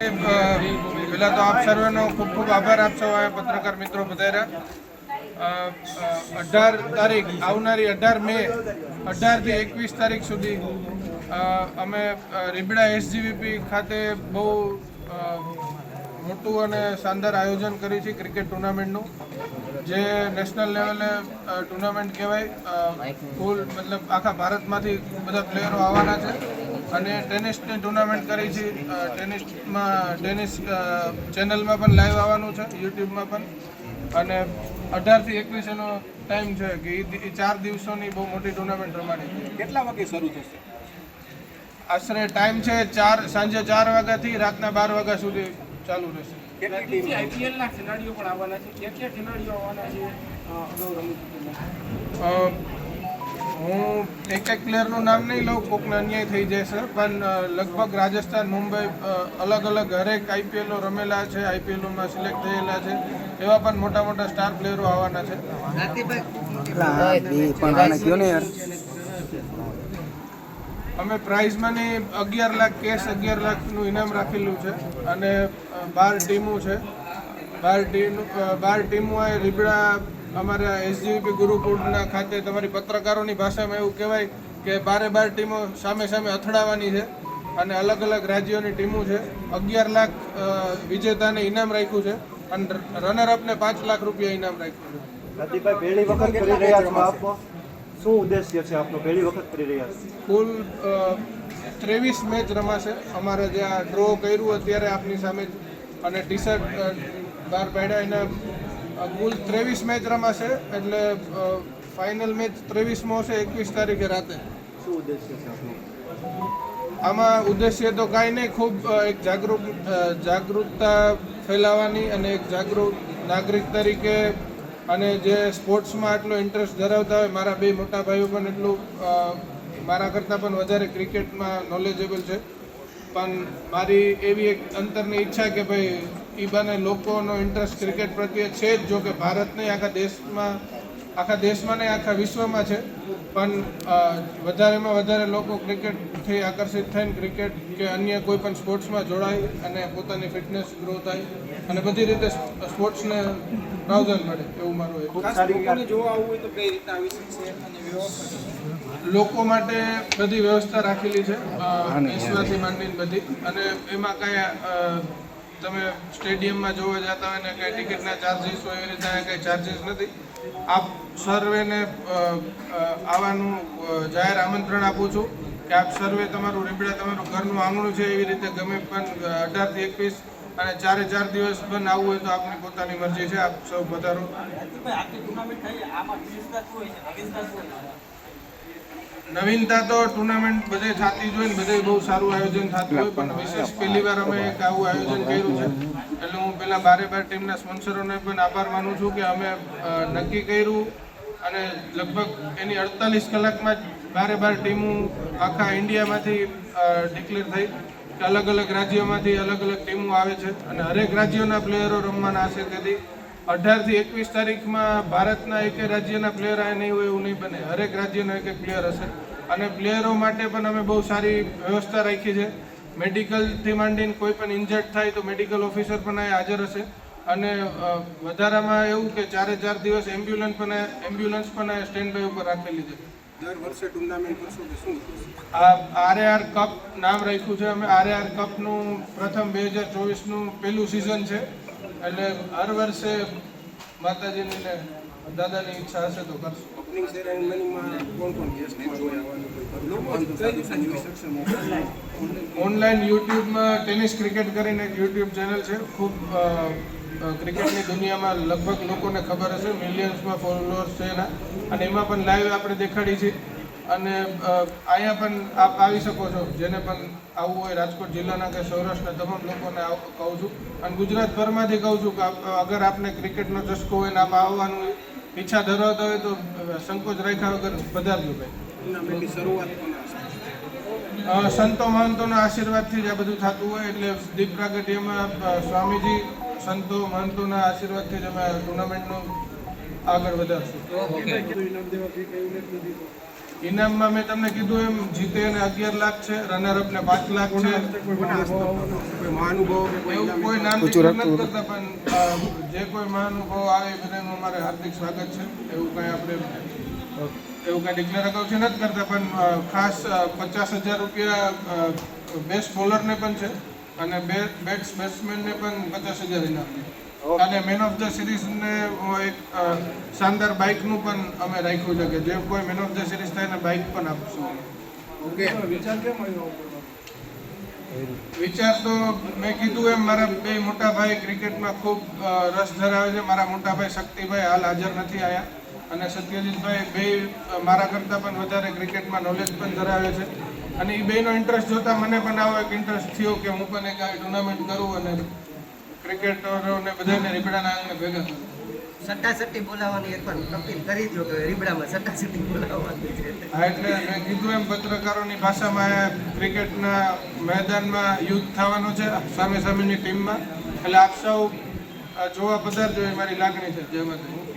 પહેલાં તો આપ સર્વેનો ખૂબ ખૂબ આભાર. આપ સૌ પત્રકાર મિત્રો પધાર્યા અઢાર તારીખ, આવનારી અઢાર મે અઢારથી એકવીસ તારીખ સુધી અમે રીબડા એસજીવીપી ખાતે બહુ મોટું અને શાનદાર આયોજન કર્યું છે ક્રિકેટ ટુર્નામેન્ટનું, જે નેશનલ લેવલે ટુર્નામેન્ટ કહેવાય. ફૂલ મતલબ આખા ભારતમાંથી બધા પ્લેયરો આવવાના છે. અને ટેનિસની ટુર્નામેન્ટ કરી છે. ટેનિસમાં ટેનિસ ચેનલમાં પણ લાઈવ આવવાનું છે યુટ્યુબમાં પણ. અને અઢારથી એકવીસ એનો ટાઈમ છે કે એ ચાર દિવસોની બહુ મોટી ટુર્નામેન્ટ રમાડી છે. કેટલા વાગે શરૂ થશે? આશરે ટાઈમ છે ચાર સાંજે ચાર વાગ્યાથી રાતના બાર વાગ્યા સુધી ચાલુ રહેશે. કેટલી ટીમ આઈપીએલ ના ખેલાડીઓ પણ આવવાના છે. ક્યાં ક્યાં ખેલાડીઓ આવવાના છે? હું એક એક પ્લેયરનું નામ નહીં લઉં કોકને અન્યાય થઈ જાય છે. પણ લગભગ રાજસ્થાન મુંબઈ અલગ અલગ હરેક આઈપીએલો રમેલા છે આઈપીએલોમાં સિલેક્ટ થયેલા છે. એવા પણ મોટા મોટા સ્ટાર પ્લેયરો આવવાના છે. અમે પ્રાઇઝમાં ને અગિયાર લાખ કેશ અગિયાર લાખનું ઇનામ રાખેલું છે. અને બાર ટીમો છે. બાર ટીમ બાર ટીમો એ રીબડા અમારા એસજીવીપી ગુરુકુળના ખાતે તમારી પત્રકારોની ભાષામાં એવું કહેવાય કે બારે બાર ટીમો સામે સામે અથડાવાની છે અને અલગ અલગ રાજ્યોની ટીમો છે. અગિયાર લાખ વિજેતાને ઇનામ રાખ્યું છે અને રનર અપને પાંચ લાખ રૂપિયા ઇનામ રાખ્યું છે. પ્રદીપભાઈ પહેલી વખત કરી રહ્યા છો શું ઉદ્દેશ્ય છે આપનો? પહેલી વખત કરી રહ્યા છો? કુલ ત્રેવીસ મેચ રમાશે. અમારે જે આ ડ્રો કર્યું અત્યારે આપની સામે અને ટી શર્ટ બહાર પાડ્યા એના કુલ ત્રેવીસ મેચ રમાશે એટલે ફાઇનલ મેચ ત્રેવીસમો હશે એકવીસ તારીખે રાતે. શું ઉદ્દેશ્ય છે આમાં ઉદ્દેશ્ય તો કાંઈ નહીં ખૂબ એક જાગૃત જાગૃતતા ફેલાવવાની અને એક જાગૃત નાગરિક તરીકે અને જે સ્પોર્ટ્સમાં આટલો ઇન્ટરેસ્ટ ધરાવતા હોય મારા બે મોટા ભાઈઓ પણ એટલું મારા કરતાં પણ વધારે ક્રિકેટમાં નોલેજેબલ છે. પણ મારી એવી એક અંતરની ઈચ્છા કે ભાઈ એ બને લોકોનો ઇન્ટરેસ્ટ ક્રિકેટ પ્રત્યે છે જ જો કે ભારત નહીં આખા દેશમાં આખા દેશમાં નહીં આખા વિશ્વમાં છે. પણ વધારેમાં વધારે લોકો ક્રિકેટથી આકર્ષિત થઈને ક્રિકેટ કે અન્ય કોઈ પણ સ્પોર્ટ્સમાં જોડાય અને પોતાની ફિટનેસ ગ્રો થાય. અને બધી રીતે સ્પોર્ટ્સને પ્રાવધાન મળે એવું મારું એક ખૂબ ખાસ સારી લોકોને જોવા આવવું હોય તો કઈ રીતના આવી શકશે અને વ્યવસ્થા લોકો માટે બધી વ્યવસ્થા રાખેલી છે બેસવાથી માંડીને બધી. અને એમાં કાંઈ તમે સ્ટેડિયમમાં જોવા જતા હોય ને કંઈ ટિકિટના ચાર્જીસ હોય એવી રીતે કંઈ ચાર્જીસ નથી. આપ સર્વેને આવવાનું જાહેર આમંત્રણ આપું છું કે આપ સર્વે તમારું રીબડા તમારું ઘરનું આંગણું છે, એવી રીતે ગમે પણ અઢારથી એકવીસ અને ચારે ચાર દિવસ પણ આવવું હોય તો આપની પોતાની મરજી છે. આપ સૌ પધારો. નવીનતા તો ટુર્નામેન્ટ બધે થતી હોય ને બધે બહુ સારું આયોજન થતું હોય પણ વિશેષ પહેલી વાર અમે એક આવું આયોજન કર્યું છે. એટલે હું પેલા બારે બાર ટીમના સ્પોન્સરોને પણ આભાર માનું છું કે અમે નક્કી કર્યું અને લગભગ એની અડતાલીસ કલાકમાં જ બારે બાર ટીમો આખા ઇન્ડિયામાંથી ડિક્લેર થઈ કે અલગ અલગ રાજ્યોમાંથી અલગ અલગ ટીમો આવે છે. અને હરેક રાજ્યોના પ્લેયરો રમવાના હશે તેથી અઢારથી એકવીસ તારીખમાં ભારતના એક રાજ્યના પ્લેયર આ નહીં હોય એવું નહીં બને. હરેક રાજ્યનો એક એક પ્લેયર હશે. અને પ્લેયરો માટે પણ અમે બહુ સારી વ્યવસ્થા રાખી છે. મેડિકલથી માંડીને કોઈ પણ ઇન્જર્ડ થાય તો મેડિકલ ઓફિસર પણ અહીં હાજર હશે. અને વધારામાં એવું કે ચારે ચાર દિવસ એમ્બ્યુલન્સ પણ એમ્બ્યુલન્સ પણ સ્ટેન્ડ બાય ઉપર રાખેલી છે. દર વર્ષે ટુર્નામેન્ટ કરશો કે શું? આ આરએઆર કપ નામ રાખ્યું છે. અમે આરએઆર કપનું પ્રથમ બે હજાર ચોવીસનું પહેલું સિઝન છે. એટલે હર વર્ષે માતાજીની ને દાદાની ઈચ્છા હશે તો કરશું. ઓપનિંગ સેરેમનીમાં કોણ કોણ ઓનલાઈન યુટ્યુબમાં ટેનિસ ક્રિકેટ કરીને એક યુટ્યુબ ચેનલ છે. ખૂબ ક્રિકેટની દુનિયામાં લગભગ લોકોને ખબર હશે. મિલિયન્સમાં ફોલોઅર્સ છે એના. અને એમાં પણ લાઈવ આપણે દેખાડી છે. અને અહીંયા પણ આપ આવી શકો છો જેને પણ આવવું હોય રાજકોટ જિલ્લાના કે સૌરાષ્ટ્રના તમામ લોકોને કહું છું. અને ગુજરાતભરમાંથી કહું છું કે અગર આપને ક્રિકેટનો ચસ્કો હોય ને આપ આવવાનું ઈચ્છા ધરાવતા હોય તો સંકોચ રાખ્યા વગર પધારજો ભાઈ. શરૂઆત સંતો મહંતોના આશીર્વાદથી જ આ બધું થતું હોય એટલે દીપ પ્રાગટ્યમાં સ્વામીજી સંતો મહંતોના આશીર્વાદથી જ અમે ટુર્નામેન્ટનું આગળ વધારશું. ઇનામમાં મેં તમને કીધું એમ જીતે ને અગિયાર લાખ છે રનરઅપ ને પાંચ લાખ છે. કોઈ મહાનુભાવ એવું કોઈ નામ નથી કરતા પણ જે કોઈ મહાનુભાવ આવે બધાનું અમારે હાર્દિક સ્વાગત છે. એવું કંઈ આપણે એવું કંઈ ડિક્લેર અગાઉ છે નથી કરતા પણ ખાસ પચાસ હજાર રૂપિયા બેસ્ટ બોલરને પણ છે અને બે બેટ્સ બેટ્સમેનને પણ પચાસ હજાર ઇનામ છે. અને મેન ઓફ ધ સિરીઝને એક શાનદાર શાનદાર બાઇકનું પણ અમે રાખ્યું છે કે જે કોઈ મેન ઓફ ધ સિરીઝ થાય ને બાઇક પણ આપશું. ઓકે. વિચાર કેમ આવ્યો વિચાર તો મેં કીધું એમ મારા બે મોટા ભાઈ ક્રિકેટમાં ખૂબ રસ ધરાવે છે. મારા મોટા ભાઈ શક્તિભાઈ હાલ હાજર નથી આવ્યા અને સત્યજીતભાઈ બે મારા કરતાં પણ વધારે ક્રિકેટમાં નોલેજ પણ ધરાવે છે. અને એ બેનો ઇન્ટરેસ્ટ જોતા મને પણ આવો એક ઇન્ટરેસ્ટ થયો કે હું પણ એક આવી ટુર્નામેન્ટ કરું અને ક્રિકેટરોને બધાને રીબડાના આંગણે ભેગા સટ્ટાસટ્ટી બોલાવવાની એક પણ અપીલ કરી દો કે રીબડામાં સટ્ટાસટ્ટી બોલાવવાની છે. હા એટલે મેં કીધું એમ પત્રકારોની ભાષામાં ક્રિકેટના મેદાનમાં યુદ્ધ થવાનું છે સામે સામેની ટીમમાં. એટલે આપ સૌ જોવા પધારજો એ મારી લાગણી છે. જય માતા